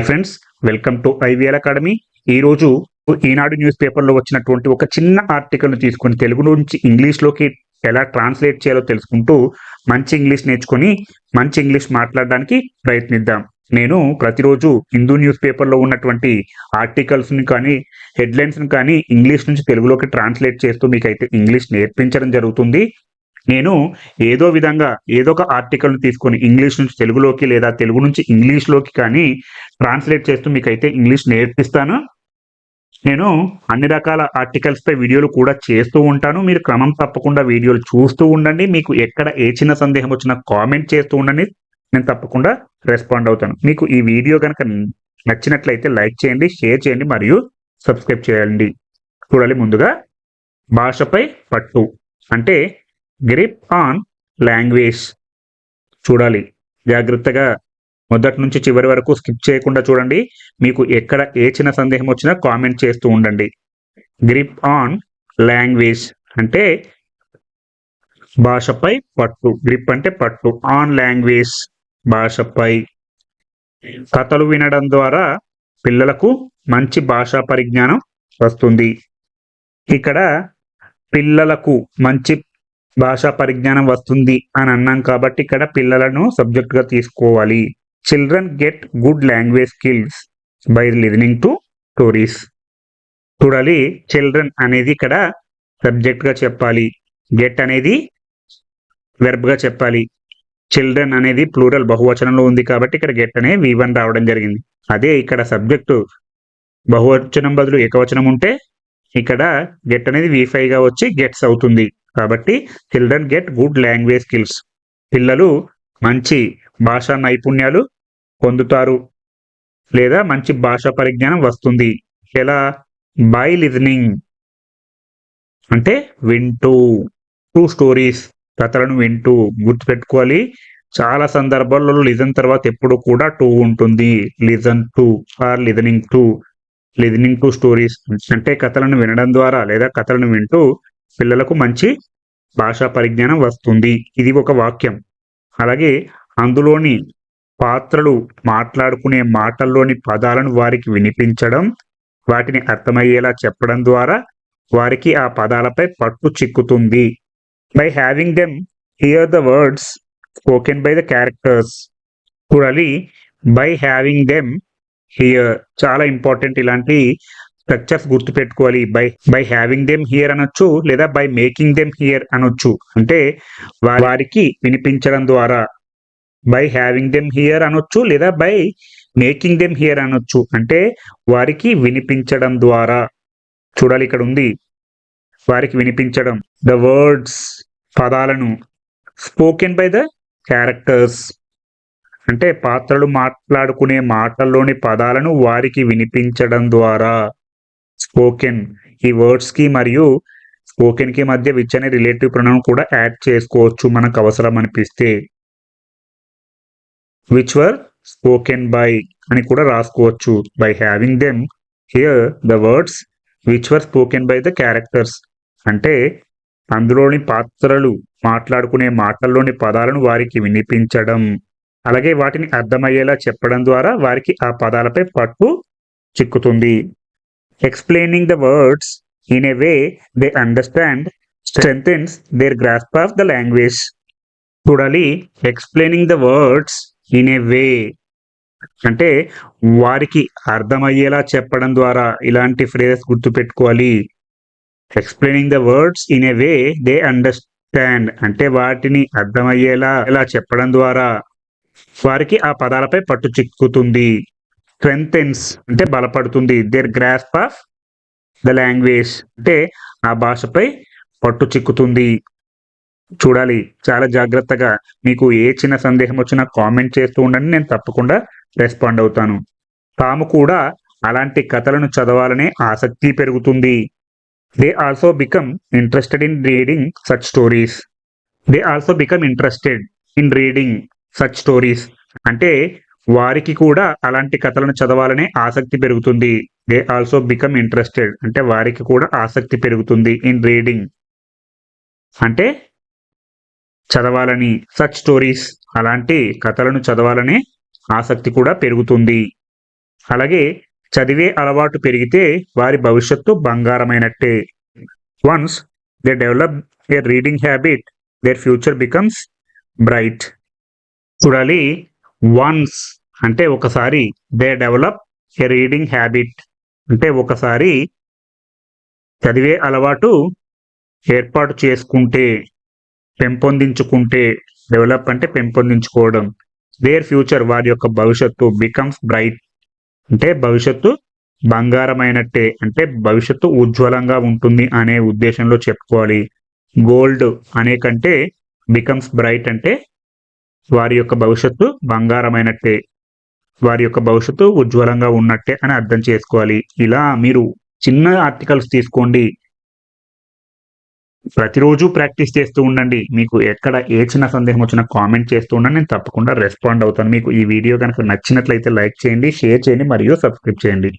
Hi friends welcome to IVL academy. ఈ రోజు ఈనాడు news పేపర్లో వచ్చినటువంటి ఒక చిన్న ఆర్టికల్ను తీసుకొని తెలుగు నుంచి ఇంగ్లీష్లోకి ఎలా ట్రాన్స్లేట్ చేయాలో తెలుసుకుంటూ మంచి ఇంగ్లీష్ నేర్చుకొని మంచి ఇంగ్లీష్ మాట్లాడడానికి ప్రయత్నిద్దాం. నేను ప్రతిరోజు హిందూ న్యూస్ పేపర్లో ఉన్నటువంటి ఆర్టికల్స్ని కానీ హెడ్లైన్స్ని కానీ ఇంగ్లీష్ నుంచి తెలుగులోకి ట్రాన్స్లేట్ చేస్తూ మీకైతే ఇంగ్లీష్ నేర్పించడం జరుగుతుంది. నేను ఏదో విధంగా ఏదో ఒక ఆర్టికల్ను తీసుకొని ఇంగ్లీష్ నుంచి తెలుగులోకి లేదా తెలుగు నుంచి ఇంగ్లీష్లోకి కానీ ట్రాన్స్లేట్ చేస్తూ మీకైతే ఇంగ్లీష్ నేర్పిస్తాను. నేను అన్ని రకాల ఆర్టికల్స్ పై వీడియోలు కూడా చేస్తూ ఉంటాను. మీరు క్రమం తప్పకుండా వీడియోలు చూస్తూ ఉండండి. మీకు ఎక్కడ ఏ చిన్న సందేహం వచ్చినా కామెంట్ చేస్తూ ఉండండి. నేను తప్పకుండా రెస్పాండ్ అవుతాను. మీకు ఈ వీడియో కనుక నచ్చినట్లయితే లైక్ చేయండి షేర్ చేయండి మరియు సబ్స్క్రైబ్ చేయండి. చూడాలి ముందుగా భాషపై పట్టు. అంటే గ్రిప్ ఆన్ లాంగ్వేజ్ చూడాలి. జాగ్రత్తగా మొదటి నుంచి చివరి వరకు స్కిప్ చేయకుండా చూడండి. మీకు ఎక్కడ ఏ చిన్న సందేహం వచ్చినా కామెంట్ చేస్తూ ఉండండి. గ్రిప్ ఆన్ లాంగ్వేజ్ అంటే భాషపై పట్టు. గ్రిప్ అంటే పట్టు. ఆన్ లాంగ్వేజ్ భాషపై. కథలు వినడం ద్వారా పిల్లలకు మంచి భాషా పరిజ్ఞానం వస్తుంది. ఇక్కడ పిల్లలకు మంచి భాషా పరిజ్ఞానం వస్తుంది అని అన్నాం కాబట్టి ఇక్కడ పిల్లలను సబ్జెక్ట్గా తీసుకోవాలి. Children get good language skills by listening to stories చూడాలి చిల్డ్రన్ అనేది ఇక్కడ సబ్జెక్ట్గా చెప్పాలి. గెట్ అనేది వెర్బ్గా చెప్పాలి. చిల్డ్రన్ అనేది ప్లూరల్ బహువచనంలో ఉంది కాబట్టి ఇక్కడ గెట్ అనే వి వన్ రావడం జరిగింది. అదే ఇక్కడ సబ్జెక్టు బహువచనం బదులు ఏకవచనం ఉంటే ఇక్కడ గెట్ అనేది వి గా వచ్చి గెట్స్ అవుతుంది. కాబట్టి children get good language skills పిల్లలు మంచి భాషా నైపుణ్యాలు పొందుతారు. లేదా మంచి భాషా పరిజ్ఞానం వస్తుంది. ఎలా? బై లిజనింగ్ అంటే వింటూ. టూ స్టోరీస్ కథలను వింటూ. గుర్తుపెట్టుకోవాలి. చాలా సందర్భాల్లో లిజన్ తర్వాత ఎప్పుడు కూడా టూ ఉంటుంది. Listen to or listening to listening to stories అంటే కథలను వినడం ద్వారా లేదా కథలను వింటూ పిల్లలకు మంచి భాషా పరిజ్ఞానం వస్తుంది. ఇది ఒక వాక్యం. అలాగే అందులోని పాత్రలు మాట్లాడుకునే మాటల్లోని పదాలను వారికి వినిపించడం వాటిని అర్థమయ్యేలా చెప్పడం ద్వారా వారికి ఆ పదాలపై పట్టు చిక్కుతుంది. By having them hear the words spoken by the characters చూడాలి బై హ్యావింగ్ దెమ్ హియర్ చాలా ఇంపార్టెంట్ ఇలాంటి స్ట్రక్చర్స్ గుర్తుపెట్టుకోవాలి. By by having them hear అనొచ్చు లేదా బై మేకింగ్ దెమ్ హియర్ అనొచ్చు. అంటే వారికి వినిపించడం ద్వారా. బై హ్యావింగ్ దెమ్ హియర్ అనొచ్చు లేదా బై మేకింగ్ దెమ్ హియర్ అనొచ్చు. అంటే వారికి వినిపించడం ద్వారా. చూడాలి ఇక్కడ ఉంది వారికి వినిపించడం. ద వర్డ్స్ పదాలను. స్పోకెన్ బై ద క్యారెక్టర్స్ అంటే పాత్రలు మాట్లాడుకునే మాటల్లోని పదాలను వారికి వినిపించడం ద్వారా. స్పోకెన్ ఈ వర్డ్స్కి మరియు స్పోకెన్కి మధ్య విచ్ అనే రిలేటివ్ ప్రొనౌన్ కూడా యాడ్ చేసుకోవచ్చు మనకు అవసరం అనిపిస్తే. విచ్ వర్ స్పోకెన్ బై అని కూడా రాసుకోవచ్చు. By having them hear the words which were spoken by the characters. అంటే అందులోని పాత్రలు మాట్లాడుకునే మాటల్లోని పదాలను వారికి వినిపించడం. అలాగే వాటిని అర్థమయ్యేలా చెప్పడం ద్వారా వారికి ఆ పదాలపై పట్టు చిక్కుతుంది. Explaining the words in a way they understand strengthens their grasp of the language చూడాలి explaining the words in a way అంటే వారికి అర్థమయ్యేలా చెప్పడం ద్వారా ఇలాంటి ఫ్రేజెస్ గుర్తుపెట్టుకోవాలి. Explaining the words in a way they understand అంటే వాటిని అర్థమయ్యేలా ఇలా చెప్పడం ద్వారా వారికి ఆ పదాలపై పట్టు చిక్కుతుంది. స్ట్రెంథెన్స్ అంటే బలపడుతుంది. Their grasp of the language అంటే ఆ భాషపై పట్టు చిక్కుతుంది. చూడాలి. చాలా జాగ్రత్తగా మీకు ఏ చిన్న సందేహం వచ్చినా కామెంట్ చేస్తూ ఉండండి. నేను తప్పకుండా రెస్పాండ్ అవుతాను. తాము కూడా అలాంటి కథలను చదవాలనే ఆసక్తి పెరుగుతుంది. They also become interested in reading such stories they also become interested in reading such stories అంటే వారికి కూడా అలాంటి కథలను చదవాలనే ఆసక్తి పెరుగుతుంది. దే ఆల్సో బికమ్ ఇంట్రెస్టెడ్ అంటే వారికి కూడా ఆసక్తి పెరుగుతుంది ఇన్ రీడింగ్ అంటే చదవాలని సచ్ స్టోరీస్ అలాంటి కథలను చదవాలనే ఆసక్తి కూడా పెరుగుతుంది. అలాగే చదివే అలవాటు పెరిగితే వారి భవిష్యత్తు బంగారమైనట్టే. Once they develop a reading habit their future becomes bright చూడాలి వన్స్ అంటే ఒకసారి they develop a reading habit అంటే ఒకసారి చదివే అలవాటు ఏర్పాటు చేసుకుంటే పెంపొందించుకుంటే డెవలప్ అంటే పెంపొందించుకోవడం. దేర్ ఫ్యూచర్ వారి యొక్క భవిష్యత్తు బికమ్స్ బ్రైట్ అంటే భవిష్యత్తు బంగారమైనట్టే అంటే భవిష్యత్తు ఉజ్వలంగా ఉంటుంది అనే ఉద్దేశంలో చెప్పుకోవాలి. గోల్డ్ అనే కంటే బికమ్స్ బ్రైట్ అంటే వారి యొక్క భవిష్యత్తు బంగారమైనట్టే. వారి యొక్క భవిష్యత్తు ఉజ్వలంగా ఉన్నట్టే అని అర్థం చేసుకోవాలి. ఇలా మీరు చిన్న ఆర్టికల్స్ తీసుకోండి. ప్రతిరోజు ప్రాక్టీస్ చేస్తూ ఉండండి. మీకు ఎక్కడ ఏ చిన్న సందేహం వచ్చినా కామెంట్ చేస్తూ ఉండండి. నేను తప్పకుండా రెస్పాండ్ అవుతాను. మీకు ఈ వీడియో కనుక నచ్చినట్లయితే లైక్ చేయండి షేర్ చేయండి మరియు సబ్స్క్రైబ్ చేయండి.